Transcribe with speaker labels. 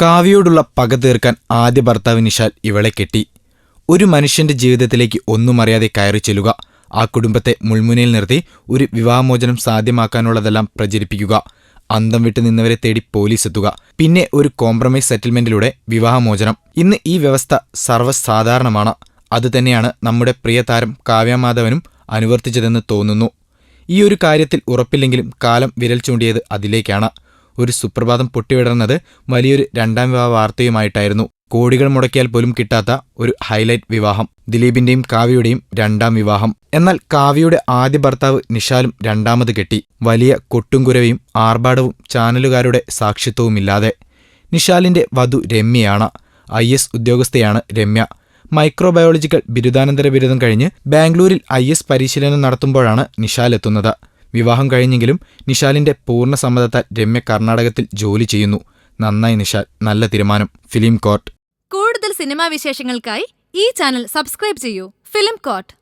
Speaker 1: കാവ്യയോടുള്ള പക തീർക്കാൻ ആദ്യ ഭർത്താവ് നിഷാൽ ഇവളെ കെട്ടി. ഒരു മനുഷ്യന്റെ ജീവിതത്തിലേക്ക് ഒന്നും അറിയാതെ കയറി ചെല്ലുക. ആ കുടുംബത്തെ മുൾമുനയിൽ നിർത്തി ഒരു വിവാഹമോചനം സാധ്യമാക്കാനുള്ളതെല്ലാം പ്രചരിപ്പിക്കുക. അന്തം വിട്ടു നിന്നവരെ തേടി പോലീസ് എത്തുക. പിന്നെ ഒരു കോംപ്രമൈസ് സെറ്റിൽമെന്റിലൂടെ വിവാഹമോചനം. ഇന്ന് ഈ വ്യവസ്ഥ സർവസാധാരണമാണ്. അതുതന്നെയാണ് നമ്മുടെ പ്രിയതാരം കാവ്യമാധവനും അനുവർത്തിച്ചതെന്ന് തോന്നുന്നു. ഈ ഒരു കാര്യത്തിൽ ഉറപ്പില്ലെങ്കിലും കാലം വിരൽ ചൂണ്ടിയത് അതിലേക്കാണ്. ഒരു സുപ്രഭാതം പൊട്ടിവിടർന്നത് വലിയൊരു രണ്ടാം വിവാഹ വാർത്തയുമായിട്ടായിരുന്നു. കോടികൾ മുടക്കിയാൽ പോലും കിട്ടാത്ത ഒരു ഹൈലൈറ്റ് വിവാഹം. ദിലീപിന്റെയും കാവ്യയുടെയും രണ്ടാം വിവാഹം. എന്നാൽ കാവ്യയുടെ ആദ്യ ഭർത്താവ് നിഷാലും രണ്ടാമത് കെട്ടി. വലിയ കൊട്ടുംകുരവയും ആർഭാടവും ചാനലുകാരുടെ സാക്ഷിത്വവുമില്ലാതെ. നിഷാലിന്റെ വധു രമ്യയാണ്. ഐ എസ് ഉദ്യോഗസ്ഥയാണ് രമ്യ. മൈക്രോബയോളജിക്കൽ ബിരുദാനന്തര ബിരുദം കഴിഞ്ഞ് ബാംഗ്ലൂരിൽ ഐ എസ് പരിശീലനം നടത്തുമ്പോഴാണ് നിഷാൽ എത്തുന്നത്. വിവാഹം കഴിഞ്ഞെങ്കിലും നിഷാലിന്റെ പൂർണ സമ്മതത്താൽ രമ്യ കർണാടകത്തിൽ ജോലി ചെയ്യുന്നു. നന്നായി നിഷാൽ നല്ല തീരുമാനം. Film court.
Speaker 2: കൂടുതൽ സിനിമാ വിശേഷങ്ങൾക്കായി ഈ ചാനൽ സബ്സ്ക്രൈബ് ചെയ്യൂ. Film coat